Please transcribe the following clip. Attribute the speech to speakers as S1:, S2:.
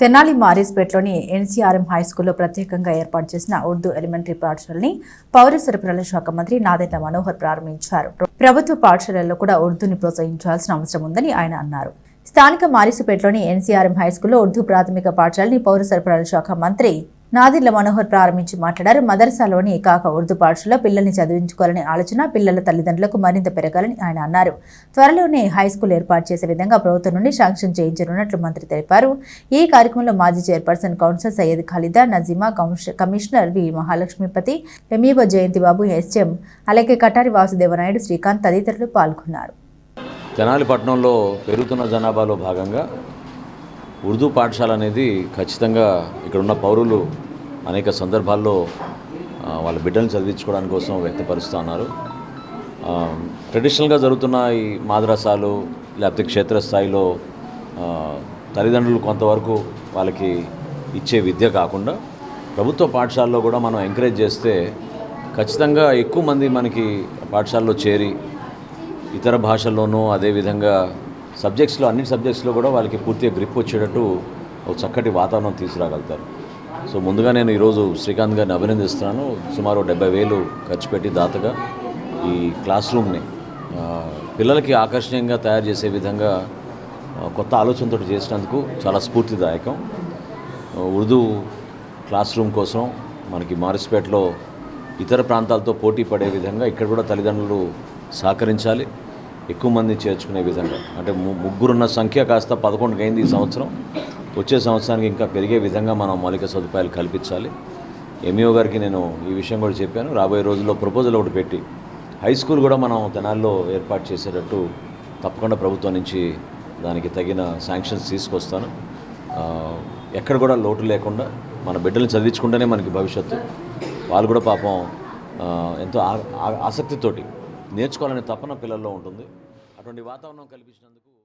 S1: Tenali మారిస్పేటలోని ఎన్సీఆర్ఎం high స్కూల్లో ప్రత్యేకంగా ఏర్పాటు చేసిన ఉర్దూ ఎలిమెంటరీ పాఠశాలని పౌర సరఫరాల శాఖ మంత్రి నాదెండ్ల మనోహర్ ప్రారంభించారు. ప్రభుత్వ పాఠశాలల్లో కూడా ఉర్దూని ప్రోత్సహించాల్సిన అవసరం ఉందని ఆయన అన్నారు. స్థానిక మారిసుపేటలోని ఎన్సీఆర్ఎం హైస్కూల్లో ఉర్దూ ప్రాథమిక పాఠశాలని పౌర సరఫరాల శాఖ మంత్రి నాదిర్ల మనోహర్ ప్రారంభించి మాట్లాడారు. మదర్సాలోని కాక ఉర్దూ పాఠశాల పిల్లల్ని చదివించుకోవాలనే ఆలోచన పిల్లల తల్లిదండ్రులకు మరింత పెరగాలని ఆయన అన్నారు. త్వరలోనే హై స్కూల్ ఏర్పాటు చేసే విధంగా ప్రభుత్వం నుండి శాంక్షన్ చేయించనున్నట్లు మంత్రి తెలిపారు. ఈ కార్యక్రమంలో మాజీ chairperson council Syed Khalida Najima commissioner V Mahalakshmipathi MEO Jayantibabu HM అలాగే కటారి వాసుదేవనాయుడు శ్రీకాంత్ తదితరులు పాల్గొన్నారు.
S2: తెనాలి పట్టణంలో పెరుగుతున్న జనాభాలో భాగంగా ఉర్దూ పాఠశాల అనేది ఖచ్చితంగా ఇక్కడ ఉన్న పౌరులు అనేక సందర్భాల్లో వాళ్ళ బిడ్డలను చదివించుకోవడానికి కోసం వ్యక్తపరుస్తూ ఉన్నారు. ట్రెడిషనల్గా జరుగుతున్న ఈ మాద్రాసాలు లేకపోతే క్షేత్రస్థాయిలో తల్లిదండ్రులు కొంతవరకు వాళ్ళకి ఇచ్చే విద్య కాకుండా ప్రభుత్వ పాఠశాలలో కూడా మనం ఎంకరేజ్ చేస్తే ఖచ్చితంగా ఎక్కువ మంది మనకి పాఠశాలలో చేరి ఇతర భాషల్లోనూ అదేవిధంగా సబ్జెక్ట్స్లో అన్ని సబ్జెక్ట్స్లో కూడా వాళ్ళకి పూర్తిగా గ్రిప్ వచ్చేటట్టు ఒక చక్కటి వాతావరణం తీసుకురాగలుగుతారు. సో ముందుగా నేను ఈరోజు శ్రీకాంత్ గారిని అభినందిస్తున్నాను. సుమారు డెబ్బై వేలు ఖర్చు పెట్టి దాతగా ఈ క్లాస్ రూమ్ని పిల్లలకి ఆకర్షణీయంగా తయారు చేసే విధంగా కొత్త ఆలోచనతో చేసినందుకు చాలా స్ఫూర్తిదాయకం. ఉర్దూ క్లాస్ రూమ్ కోసం మనకి మారిస్పేటలో ఇతర ప్రాంతాలతో పోటీ పడే విధంగా ఇక్కడ కూడా తల్లిదండ్రులు సహకరించాలి. ఎక్కువ మంది చేర్చుకునే విధంగా. అంటే ముగ్గురున్న సంఖ్య కాస్త పదకొండుకి అయింది ఈ సంవత్సరం. వచ్చే సంవత్సరానికి ఇంకా పెరిగే విధంగా మనం మౌలిక సదుపాయాలు కల్పించాలి. ఎంఈఓ గారికి నేను ఈ విషయం కూడా చెప్పాను. రాబోయే రోజుల్లో ప్రపోజల్ ఒకటి పెట్టి హై స్కూల్ కూడా మనం తెనాల్లో ఏర్పాటు చేసేటట్టు తప్పకుండా ప్రభుత్వం నుంచి దానికి తగిన శాంక్షన్స్ తీసుకొస్తాను. ఎక్కడ కూడా లోటు లేకుండా మన బిడ్డలను చదివించుకుంటేనే మనకి భవిష్యత్తు. వాళ్ళు కూడా పాపం ఎంతో ఆ- ఆసక్తితోటి నేర్చుకోవాలనే తపన పిల్లల్లో ఉంటుంది. అటువంటి వాతావరణం కల్పించినందుకు